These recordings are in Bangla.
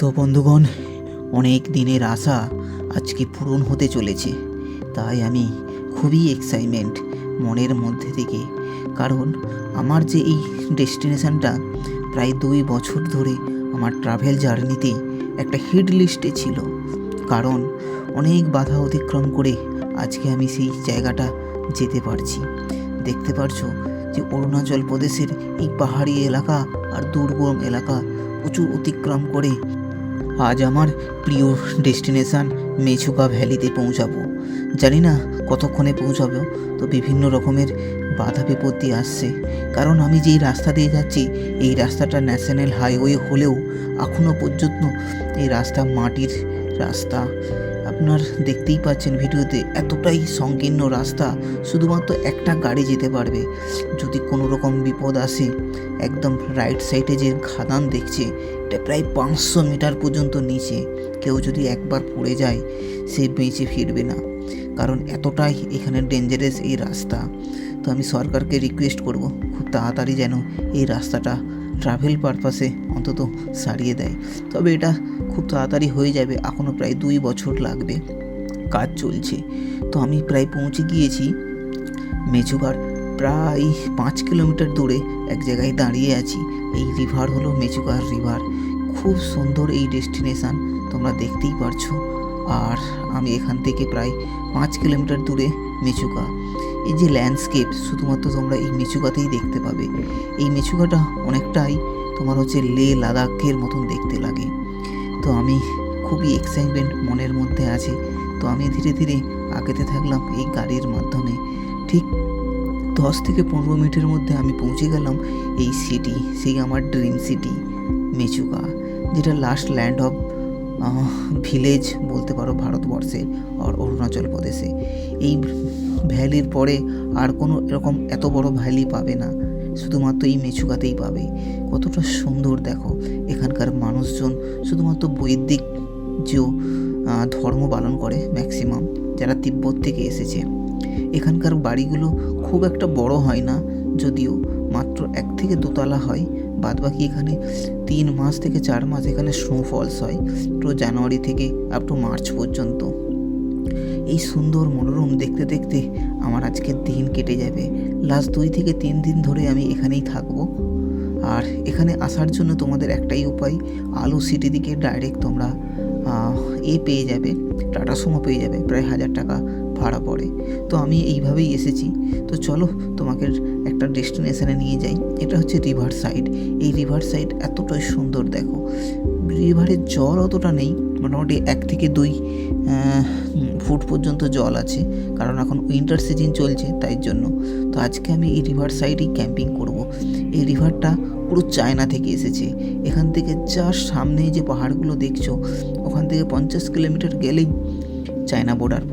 তো বন্ধুগণ, অনেক দিনের আশা আজকে পূরণ হতে চলেছে। তাই আমি খুবই এক্সাইটমেন্ট মনের মধ্যে থেকে, কারণ আমার যে এই ডেস্টিনেশনটা প্রায় দুই বছর ধরে আমার ট্রাভেল জার্নিতে একটা হিট লিস্টে ছিল। কারণ অনেক বাধা অতিক্রম করে আজকে আমি সেই জায়গাটা যেতে পারছি। দেখতে পারছ যে অরুণাচল প্রদেশের এই পাহাড়ি এলাকা আর দুর্গম এলাকা প্রচুর অতিক্রম করে আজ আমার প্রিয় ডেস্টিনেশান মেছুকা ভ্যালিতে পৌঁছাবো। জানি না কতক্ষণে পৌঁছাবো, তো বিভিন্ন রকমের বাধা বিপত্তি আসছে। কারণ আমি যেই রাস্তা দিয়ে যাচ্ছি, এই রাস্তাটা ন্যাশনাল হাইওয়ে হলেও এখনও পর্যন্ত এই রাস্তা মাটির রাস্তা। আপনার দেখতেই পাচ্ছেন ভিডিওতে এতটাই সংকীর্ণ রাস্তা, শুধুমাত্র একটা গাড়ি যেতে পারবে। যদি কোনো রকম বিপদ আসে, একদম রাইট সাইডে যে খাদান দেখছে, এটা প্রায় পাঁচশো মিটার পর্যন্ত নিচে। কেউ যদি একবার পড়ে যায়, সে বেঁচে ফিরবে না। কারণ এতটাই এখানে ডেঞ্জারাস এই রাস্তা। তো আমি সরকারকে রিকোয়েস্ট করব, খুব তাড়াতাড়ি যেন এই রাস্তাটা ট্রাভেল পারপাসে অন্তত সারিয়ে দেয়। তবে এটা খুব তাড়াতাড়ি হয়ে যাবে এখনও প্রায় দুই বছর লাগবে। কাজ চলছে। তো আমি প্রায় পৌঁছে গিয়েছি। মেচুকার প্রায় পাঁচ কিলোমিটার দূরে এক জায়গায় দাঁড়িয়ে আছি। এই রিভার হলো মেচুকার রিভার খুব সুন্দর এই ডেস্টিনেশান তোমরা দেখতেই পারছ। আর আমি এখান থেকে প্রায় পাঁচ কিলোমিটার দূরে মেচুকা এই যে ল্যান্ডস্কেপ শুধুমাত্র তোমরা এই মেচুকাতেই দেখতে পাবে। এই মেচুকাটা অনেকটাই তোমার হচ্ছে লে লাদাখের মতন দেখতে লাগে। তো আমি খুবই এক্সাইটমেন্ট মনের মধ্যে আছে। তো আমি ধীরে ধীরে আগাতে থাকলাম এই গাড়ির মাধ্যমে। ঠিক দশ থেকে পনেরো মিনিটের মধ্যে আমি পৌঁছে গেলাম এই সিটি সেই আমার ড্রিম সিটি মেচুকা, যেটা লাস্ট ল্যান্ড অফ ভিলেজ বলতে পারো ভারতবর্ষে আর অরুণাচল প্রদেশে। এই ভ্যালির পরে আর কোনো এরকম এত বড় ভ্যালি পাবে না। শুধুমাত্র এই মেচুকাতেই পাবে। কতটা সুন্দর দেখো এখানকার মানুষজন। শুধুমাত্র বৈদিক যে ধর্ম পালন করে ম্যাক্সিমাম যারা তিব্বত থেকে এসেছে। এখানকার বাড়িগুলো খুব একটা বড় হয় না, যদিও মাত্র এক থেকে দোতলা হয়। বাদবাকি এখানে তিন মাস থেকে চার মাস এখানে স্নোফলস হয় তো জানুয়ারি থেকে আপ টু মার্চ পর্যন্ত। এই সুন্দর মনোরম দেখতে দেখতে আমার আজকের দিন কেটে যাবে। লাস্ট দুই থেকে তিন দিন ধরে আমি এখানেই থাকব। আর এখানে আসার জন্য তোমাদের একটাই উপায়, আলো সিটি দিকে ডাইরেক্ট তোমরা এ পেয়ে যাবে টাটা সুমো পেয়ে যাবে, প্রায় হাজার টাকা। ভাড়া পড়ে। তো আমি এইভাবেই এসেছি। তো চলো তোমাকে একটা ডেস্টিনেশনে নিয়ে যাই। এটা হচ্ছে রিভার সাইড এই রিভার সাইড এতটাই সুন্দর, দেখো। রিভারের জল অতটা নেই। মোটামুটি এক থেকে দুই ফুট পর্যন্ত জল আছে। কারণ এখন উইন্টার সিজন চলছে, তাই জন্য। তো আজকে আমি এই রিভার সাইডেই ক্যাম্পিং করব। এই রিভারটা পুরো চায়না থেকে এসেছে। এখান থেকে জাস্ট সামনে যে পাহাড়গুলো দেখছ, ওখান থেকে পঞ্চাশ কিলোমিটার গেলেই চায়না বর্ডার আর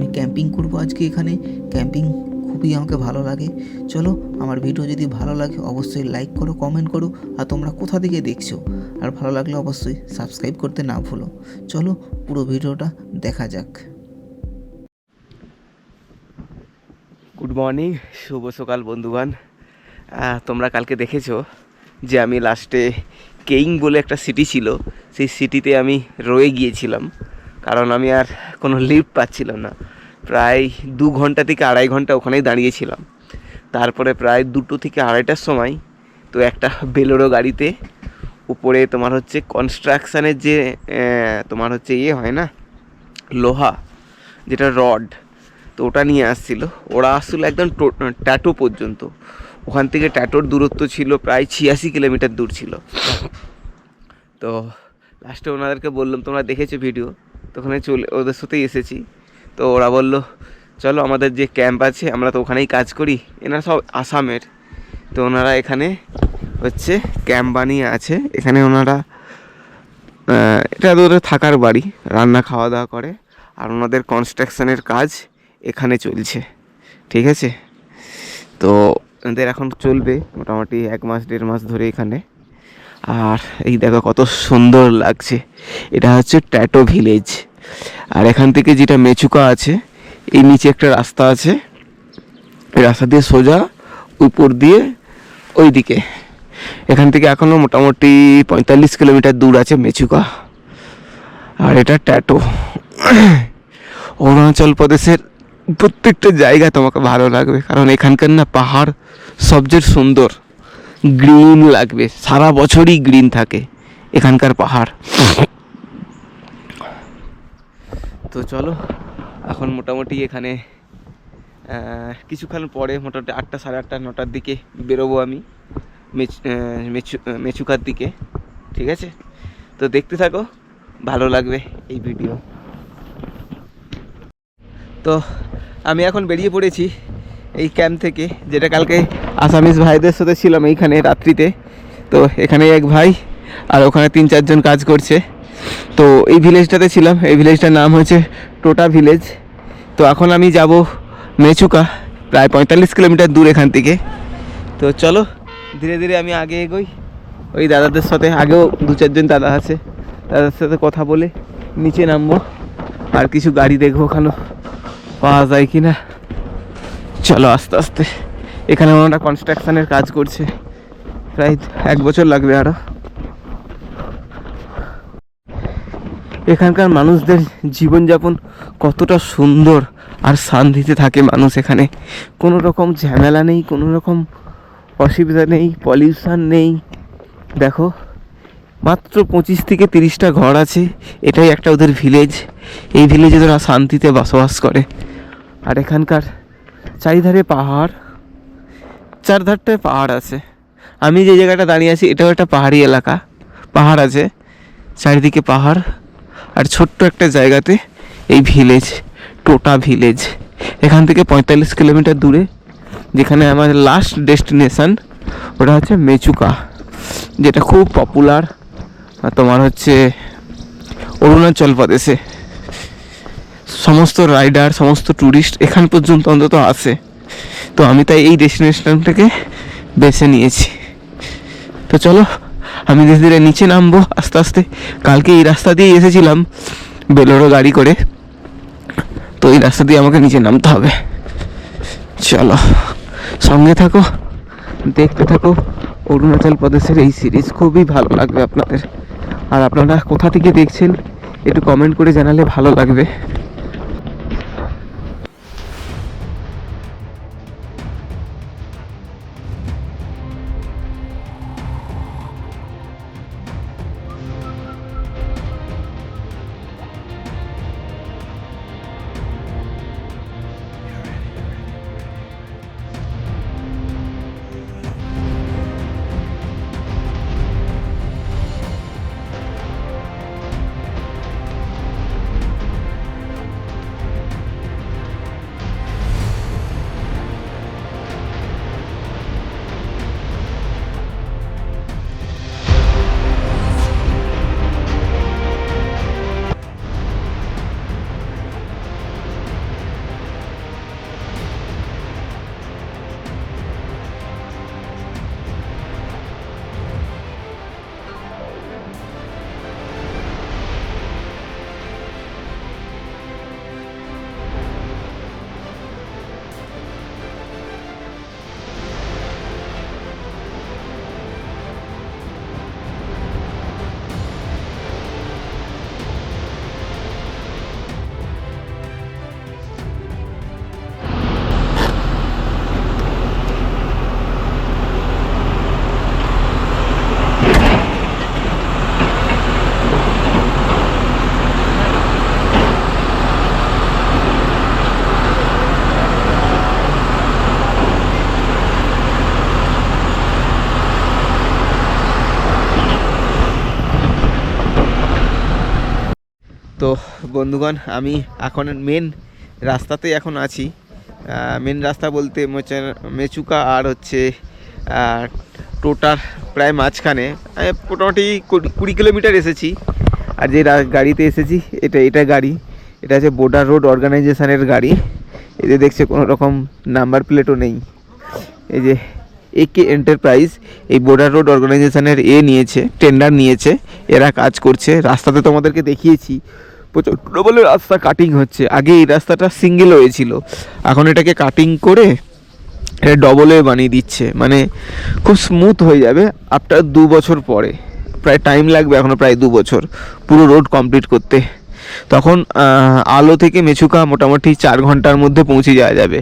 আমি ক্যাম্পিং করব আজকে এখানে। ক্যাম্পিং খুবই আমাকে ভালো লাগে। চলো, আমার ভিডিও যদি ভালো লাগে অবশ্যই লাইক করো কমেন্ট করো, আর তোমরা কোথা থেকে দেখছ? আর ভালো লাগলে অবশ্যই সাবস্ক্রাইব করতে না ভুলো। চলো, পুরো ভিডিওটা দেখা যাক। গুড মর্নিং শুভ সকাল বন্ধুবান তোমরা কালকে দেখেছ যে আমি লাস্টে কেইং বলে একটা সিটি ছিল। সেই সিটিতে আমি রয়ে গিয়েছিলাম। কারণ আমি আর কোনো লিফট পাচ্ছিলাম না। প্রায় দু ঘণ্টা থেকে আড়াই ঘণ্টা ওখানেই দাঁড়িয়েছিলাম। তারপরে প্রায় দুটো থেকে আড়াইটার সময় তো একটা বেলোরো গাড়িতে উপরে তোমার হচ্ছে কনস্ট্রাকশানের যে তোমার হচ্ছে ইয়ে হয় না? লোহা, যেটা রড তো ওটা নিয়ে আসছিল। ওরা আসছিল একদম ট্যাটো পর্যন্ত। ওখান থেকে ট্যাটোর দূরত্ব ছিল প্রায় ছিয়াশি কিলোমিটার দূর ছিল। তো লাস্টে ওনাদেরকে বললাম, তোমরা দেখেছ ভিডিও ওখানে চলে, ওদের সাথেই এসেছি। তো ওরা বলল, চলো আমাদের যে ক্যাম্প আছে, আমরা তো ওখানেই কাজ করি। এনারা সব আসামের। তো ওনারা এখানে হচ্ছে ক্যাম্প বানিয়ে আছে। এখানে ওনারা এটা ওদের থাকার বাড়ি। রান্না খাওয়া দাওয়া করে। আর ওনাদের কনস্ট্রাকশনের কাজ এখানে চলছে। ঠিক আছে? তো এদের এখন চলবে মোটামুটি এক মাস, দেড় মাস ধরে এখানে। আর এই দেখো কত সুন্দর লাগছে। এটা হচ্ছে ট্যাটো ভিলেজ। আর এখান থেকে যেটা মেচুকা আছে, এই নিচে একটা রাস্তা আছে। রাস্তা দিয়ে সোজা উপর দিয়ে ওইদিকে। এখান থেকে এখনও মোটামুটি পঁয়তাল্লিশ কিলোমিটার দূর আছে মেচুকা। আর এটা ট্যাটো। অরুণাচল প্রদেশের প্রত্যেকটা জায়গা তোমাকে ভালো লাগবে, কারণ এখানকার না পাহাড় সবচেয়ে সুন্দর। গ্রিন লাগবে, সারা বছরই গ্রিন থাকে, এখানকার পাহাড়। তো চলো, এখন মোটামুটি এখানে কিছুক্ষণ পরে মোটামুটি আটটা সাড়ে আটটা, নটার দিকে বেরোবো আমি মেচ, মেচুকার দিকে, ঠিক আছে? তো দেখতে থাকো, ভালো লাগবে এই ভিডিও। তো আমি এখন বেরিয়ে পড়েছি এই ক্যাম্প থেকে, যেটা কালকে আসামিস ভাইদের সাথে ছিলাম এইখানে রাত্রিতে। তো এখানে এক ভাই আর ওখানে তিন চারজন কাজ করছে। তো এই ভিলেজটাতে ছিলাম। এই ভিলেজটার নাম হচ্ছে টোটা ভিলেজ। তো এখন আমি যাব মেচুকা, প্রায় পঁয়তাল্লিশ কিলোমিটার দূর এখান থেকে। তো চলো, ধীরে ধীরে আমি আগে এগোই। ওই দাদাদের সাথে, আগেও দু চারজন দাদা আছে। দাদার সাথে কথা বলে নিচে নামবো। আর কিছু গাড়ি দেখব ওখানে। পাওয়া যায় কি না চলো আস্তে আস্তে। এখানে ওনারা কনস্ট্রাকশনের কাজ করছে। প্রায় এক বছর লাগবে আরও এখানকার মানুষদের জীবনযাপন কতটা সুন্দর আর শান্তিতে থাকে মানুষ এখানে। কোনো রকম ঝামেলা নেই, কোনো রকম অসুবিধা নেই পলিউশন নেই। দেখো, মাত্র পঁচিশ থেকে তিরিশটা ঘর আছে, এটাই একটা ওদের ভিলেজ এই ভিলেজে ওরা শান্তিতে বসবাস করে। আর এখানকার চারিধারে পাহাড়। চারধারটায় পাহাড় আছে। আমি যে জায়গাটা দাঁড়িয়ে আছি, এটাও একটা পাহাড়ি এলাকা। পাহাড় আছে, চারিদিকে পাহাড়। আর ছোট্ট একটা জায়গাতে এই ভিলেজ টোটা ভিলেজ এখান থেকে পঁয়তাল্লিশ কিলোমিটার দূরে, যেখানে আমার লাস্ট ডেস্টিনেশন ওটা হচ্ছে মেচুকা, যেটা খুব পপুলার তোমার হচ্ছে অরুণাচল প্রদেশে। সমস্ত রাইডার সমস্ত ট্যুরিস্ট এখান পর্যন্ত অন্তত আসে তো আমি তাই এই ডেস্টিনেশনটাকে বেছে নিয়েছি। তো চলো, আমি ধীরে ধীরে নিচে নামবো, আস্তে আস্তে। কালকে এই রাস্তা দিয়েই এসেছিলাম, বেলোরো গাড়ি করে। তো এই রাস্তা দিয়ে আমাকে নিচে নামতে হবে। চলো, সঙ্গে থাকো, দেখতে থাকো। অরুণাচল প্রদেশের এই সিরিজ খুবই ভালো লাগবে আপনাদের। আর আপনারা কোথা থেকে দেখছেন, একটু কমেন্ট করে জানালে ভালো লাগবে। তো বন্ধুগণ, আমি এখন মেন রাস্তাতেই এখন আছি। মেন রাস্তা বলতে মোচা- মেচুকা আর হচ্ছে টোটার প্রায় মাঝখানে। মোটামুটি কুড়ি- কিলোমিটার এসেছি। আর যে গাড়িতে এসেছি, এটা এটা গাড়ি। এটা হচ্ছে বর্ডার রোড অর্গানাইজেশনের গাড়ি। এতে দেখছে, কোনো রকম নাম্বার প্লেটও নেই। এই যে একে এন্টারপ্রাইজ এই বর্ডার রোড অর্গানাইজেশনের এ নিয়েছে টেন্ডার নিয়েছে, এরা কাজ করছে। রাস্তাতে তোমাদেরকে দেখিয়েছি। প্রচণ্ড বলে রাস্তা কাটিং হচ্ছে। আগে এই রাস্তাটা সিঙ্গেল হয়েছিল। এখন এটাকে কাটিং করে এটা ডবলে বানিয়ে দিচ্ছে। মানে খুব স্মুথ হয়ে যাবে আফটার দু বছর পরে। প্রায় টাইম লাগবে এখনও প্রায় দু বছর পুরো রোড কমপ্লিট করতে। তখন আলো থেকে মেছুকা মোটামুটি চার ঘণ্টার মধ্যে পৌঁছে যাওয়া যাবে।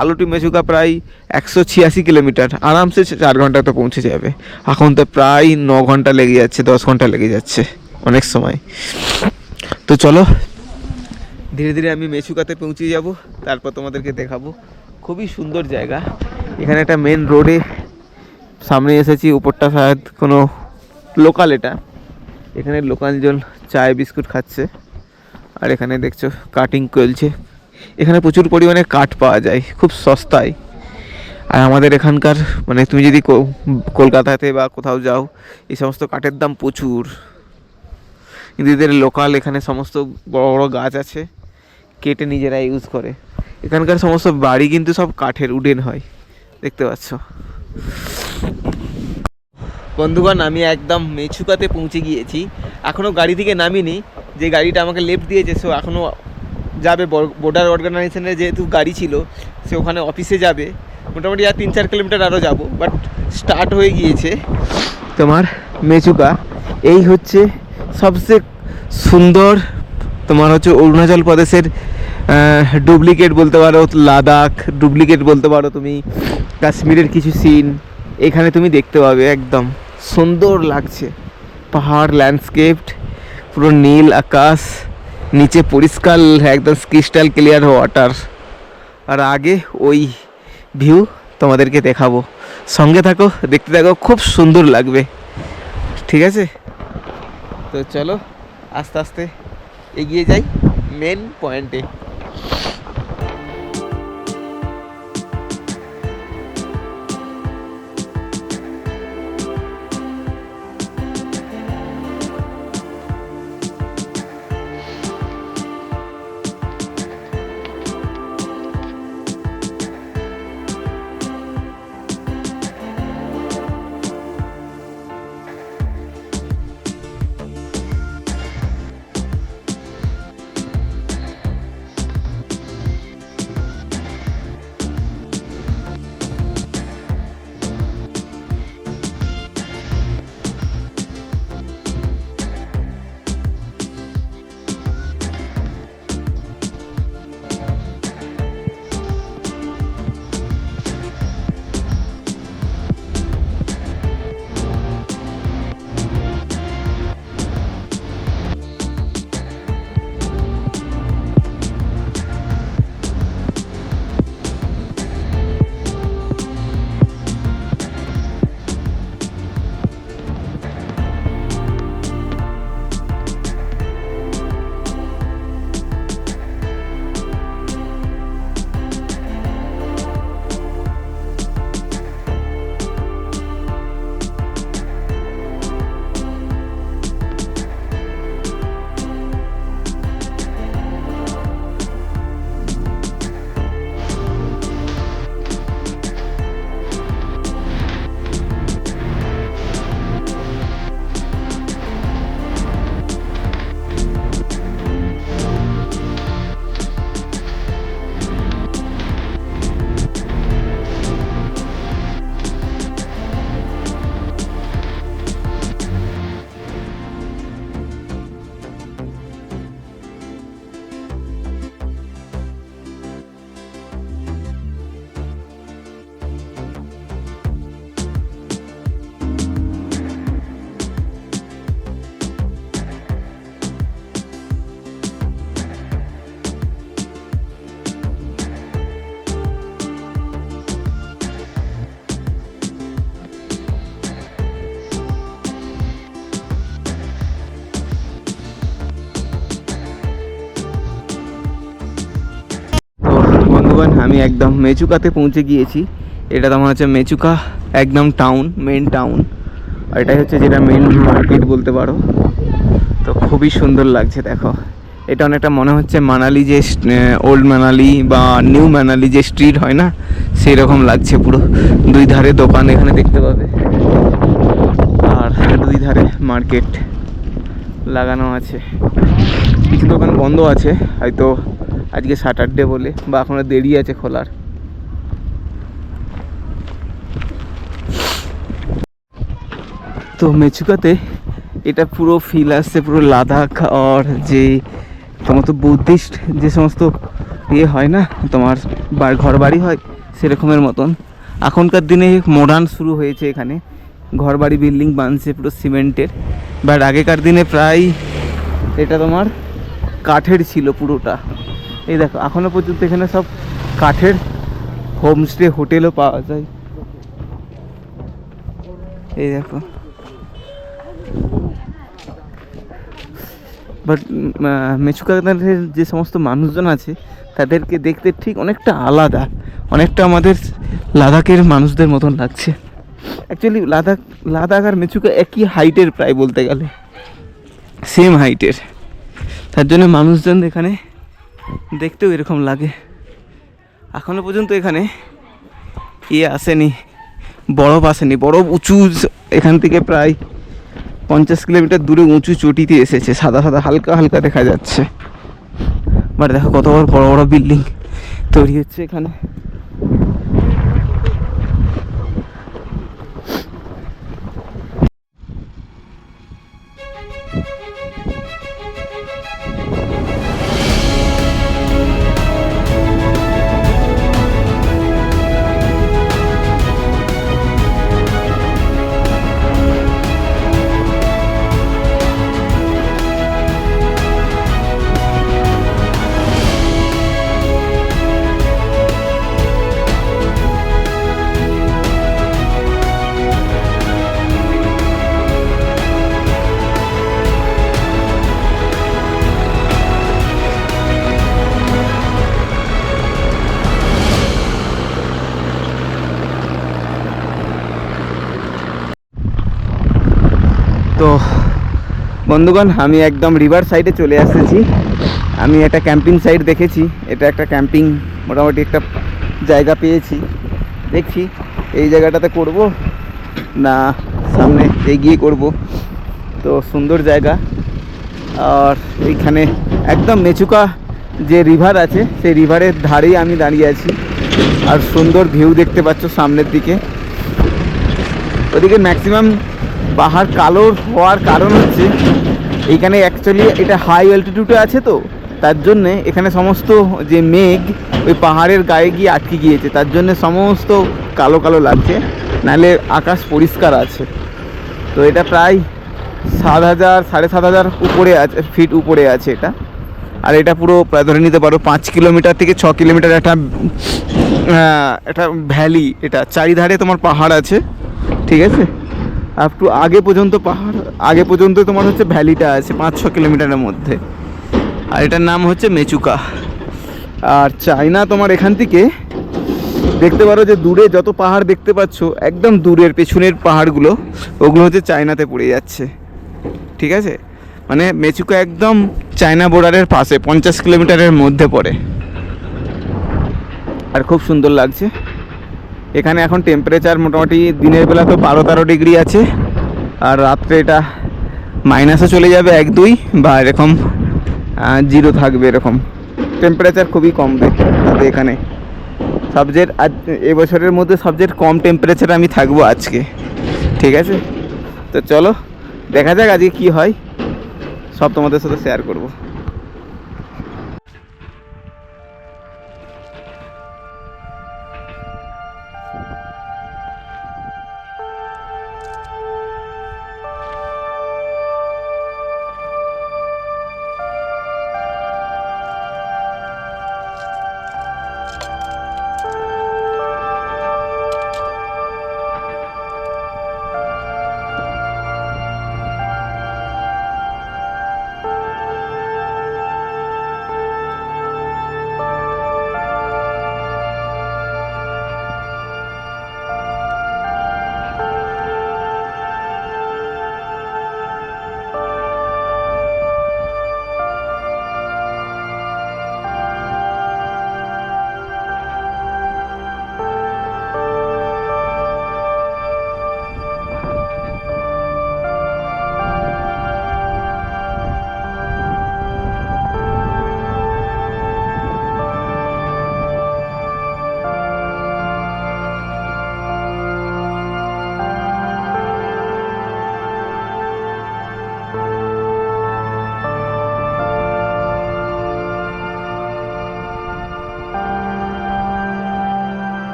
আলো টু মেছুকা প্রায় একশো ছিয়াশি কিলোমিটার। আরামসে চার ঘন্টাতে পৌঁছে যাবে। এখন তো প্রায় ন ঘণ্টা লেগে যাচ্ছে, দশ ঘণ্টা লেগে যাচ্ছে অনেক সময়। তো চলো। ধীরে ধীরে আমি মেছুকাতে পৌঁছে যাব, তারপর তোমাদেরকে দেখাবো। খুবই সুন্দর জায়গা। এখানে একটা মেন রোডে সামনে এসেছি, উপরটা শায়দ কোনো লোকাল এটা। এখানে লোকালজন চায় বিস্কুট খাচ্ছে, আর এখানে দেখছ কাটিং চলছে। এখানে প্রচুর পরিমাণে কাঠ পাওয়া যায়, খুব সস্তায়। আর আমাদের এখানকার মানে তুমি যদি কলকাতাতে বা কোথাও যাও, এই সমস্ত কাঠের দাম প্রচুর। কিন্তু এদের লোকাল এখানে সমস্ত বড় বড় গাছ আছে, কেটে নিজেরা ইউজ করে। এখানকার সমস্ত বাড়ি কিন্তু সব কাঠের, উডেন হয়। দেখতে পাচ্ছ? বন্ধুগণ, আমি একদম মেছুকাতে পৌঁছে গিয়েছি। এখনও গাড়ি থেকে নামিনি। যে গাড়িটা আমাকে লেফট দিয়েছে, সে এখনও যাবে। বর্ডার অর্গানাইজেশনের যেহেতু গাড়ি ছিল, সে ওখানে অফিসে যাবে। মোটামুটি আর তিন চার কিলোমিটার আরও যাব বাট স্টার্ট হয়ে গিয়েছে তোমার মেচুকা এই হচ্ছে সবচেয়ে সুন্দর তোমার হচ্ছে অরুণাচল প্রদেশের ডুপ্লিকেট বলতে পারো, লাদাখ ডুপ্লিকেট বলতে পারো তুমি, কাশ্মীরের কিছু সিন এখানে তুমি দেখতে পাবে একদম সুন্দর লাগছে। পাহাড় ল্যান্ডস্কেপ পুরো নীল আকাশ, নিচে পরিষ্কার, একদম ক্রিস্টাল ক্লিয়ার ওয়াটার আর আগে ওই ভিউ তোমাদেরকে দেখাবো। সঙ্গে থাকো, দেখতে থাকো, খুব সুন্দর লাগবে। ঠিক আছে? তো চলো আস্তে আস্তে এগিয়ে যাই মেন পয়েন্টে একদম মেচুকাতে পৌঁছে গিয়েছি। এটা তোমার হচ্ছে মেচুকা, একদম টাউন মেন টাউন আর এটাই হচ্ছে যেটা মেন মার্কেট বলতে পারো। তো খুবই সুন্দর লাগছে, দেখো। এটা অনেকটা মনে হচ্ছে মানালি যে ওল্ড মানালি বা নিউ মানালি যে স্ট্রিট হয় না সেই রকম লাগছে পুরো। দুই ধারে দোকান এখানে দেখতে পাবে। আর দুই ধারে মার্কেট লাগানো আছে। কিছু দোকান বন্ধ আছে, হয়তো আজকে স্যাটারডে বলে, বা এখনও দেরি আছে খোলার। তো মেচুকাতে এটা পুরো ফিল আসছে, পুরো লাদাখ আর যে তোমার তো বুদ্ধিস্ট যে সমস্ত ইয়ে হয় না, তোমার ঘর বাড়ি হয়, সেরকমের মতন। এখনকার দিনে মডার্ন শুরু হয়েছে এখানে। ঘর বাড়ি বিল্ডিং বানছে পুরো সিমেন্টের বাট আগেকার দিনে প্রায় এটা তোমার কাঠের ছিল পুরোটা। এই দেখো, এখনও পর্যন্ত এখানে সব কাঠের হোমস্টে হোটেলও পাওয়া যায়। এই দেখো। বাট মেচুকাদের যে সমস্ত মানুষজন আছে, তাদেরকে দেখতে ঠিক অনেকটা আলাদা, অনেকটা আমাদের লাদাখের মানুষদের মতন লাগছে। অ্যাকচুয়ালি লাদাখ লাদাখ আর মেচুকা একই হাইটের প্রায় বলতে গেলে। সেম হাইটের তার জন্য মানুষজন এখানে দেখতেও এরকম লাগে। এখনও পর্যন্ত এখানে ইয়ে আসেনি, বরফ আসেনি। বরফ উঁচু এখান থেকে প্রায় পঞ্চাশ কিলোমিটার দূরে উঁচু চটিতে এসেছে। সাদা সাদা, হালকা হালকা দেখা যাচ্ছে। বাট দেখো কত বড় বড় বড় বিল্ডিং তৈরি হচ্ছে এখানে। বন্ধুগণ, আমি একদম রিভার সাইডে চলে এসেছি আমি একটা ক্যাম্পিং সাইট দেখেছি। এটা একটা ক্যাম্পিং মোটামুটি একটা জায়গা পেয়েছি। দেখছি এই জায়গাটাতে করব না সামনে এগিয়ে করব? তো সুন্দর জায়গা। আর এইখানে একদম মেচুকা যে রিভার আছে, সেই রিভারের ধারেই আমি দাঁড়িয়ে আছি। আর সুন্দর ভিউ দেখতে পাচ্ছ সামনের দিকে। ওদিকে ম্যাক্সিমাম পাহাড় কালোর হওয়ার কারণ হচ্ছে এইখানে অ্যাকচুয়ালি এটা হাই অ্যালটিটিউডে আছে তো, তার জন্যে এখানে সমস্ত যে মেঘ ওই পাহাড়ের গায়ে গিয়ে আটকে গিয়েছে, তার জন্য সমস্ত কালো কালো লাগছে, নাহলে আকাশ পরিষ্কার আছে। তো এটা প্রায় সাত হাজার, সাড়ে সাত হাজার উপরে আছে ফিট উপরে আছে এটা। আর এটা পুরো প্রায় ধরে নিতে পারো, পাঁচ কিলোমিটার থেকে ছ কিলোমিটার একটা একটা ভ্যালি এটা, চারিধারে তোমার পাহাড় আছে, ঠিক আছে? আপ টু আগে পর্যন্ত পাহাড়, আগে পর্যন্ত তোমার হচ্ছে ভ্যালিটা আছে পাঁচ, ছ কিলোমিটারের মধ্যে। আর এটার নাম হচ্ছে মেচুকা। আর চায়না তোমার এখান থেকে দেখতে পারো যে দূরে যত পাহাড় দেখতে পাচ্ছ, একদম দূরের পেছনের পাহাড়গুলো, ওগুলো হচ্ছে চায়নাতে পড়ে যাচ্ছে। ঠিক আছে? মানে মেচুকা একদম চায়না বর্ডারের পাশে, পঞ্চাশ কিলোমিটারের মধ্যে পড়ে। আর খুব সুন্দর লাগছে। এখানে এখন টেম্পারেচার মোটামুটি দিনের বেলা তো বারো তেরো ডিগ্রি আছে, আর রাত্রে এটা মাইনাসে চলে যাবে এক দুই বা এরকম জিরো থাকবে এরকম। টেম্পারেচার খুবই কম দেখে এখানে। সবচেয়ে আজ, এবছরের মধ্যে সবচেয়ে কম টেম্পারেচার আমি থাকব আজকে। ঠিক আছে? তো চলো, দেখা যাক আজকে কি হয়। সব তোমাদের সাথে শেয়ার করব।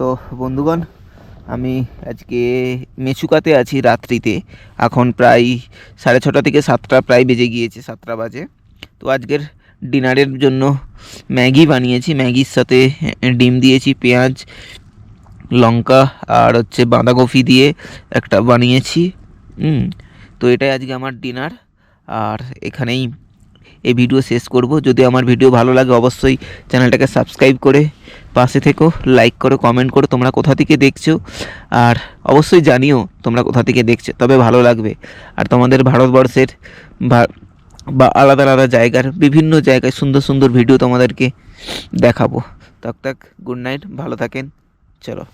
তো বন্ধুগণ, আমি আজকে মেচুকাতে আছি রাত্রিতে। এখন প্রায় সাড়ে ছটা থেকে সাতটা প্রায় বেজে গিয়েছে, সাতটা বাজে। তো আজকের ডিনারের জন্য ম্যাগি বানিয়েছি। ম্যাগির সাথে ডিম দিয়েছি, পেঁয়াজ, লঙ্কা আর হচ্ছে বাঁধাকপি দিয়ে একটা বানিয়েছি। তো এটাই আজকে আমার ডিনার। আর এখানেই এই ভিডিও শেষ করব। যদি আমার ভিডিও ভালো লাগে অবশ্যই চ্যানেলটাকে সাবস্ক্রাইব করে পাশে থেকো লাইক করো কমেন্ট করো, তোমরা কোথা থেকে দেখছ? আর অবশ্যই জানিও তোমরা কোথা থেকে দেখছ, তবে ভালো লাগবে। আর তোমাদের ভারতবর্ষের বা আলাদা আলাদা জায়গার, বিভিন্ন জায়গায় সুন্দর সুন্দর ভিডিও তোমাদেরকে দেখাবো। তক তক গুড নাইট ভালো থাকেন, চলো।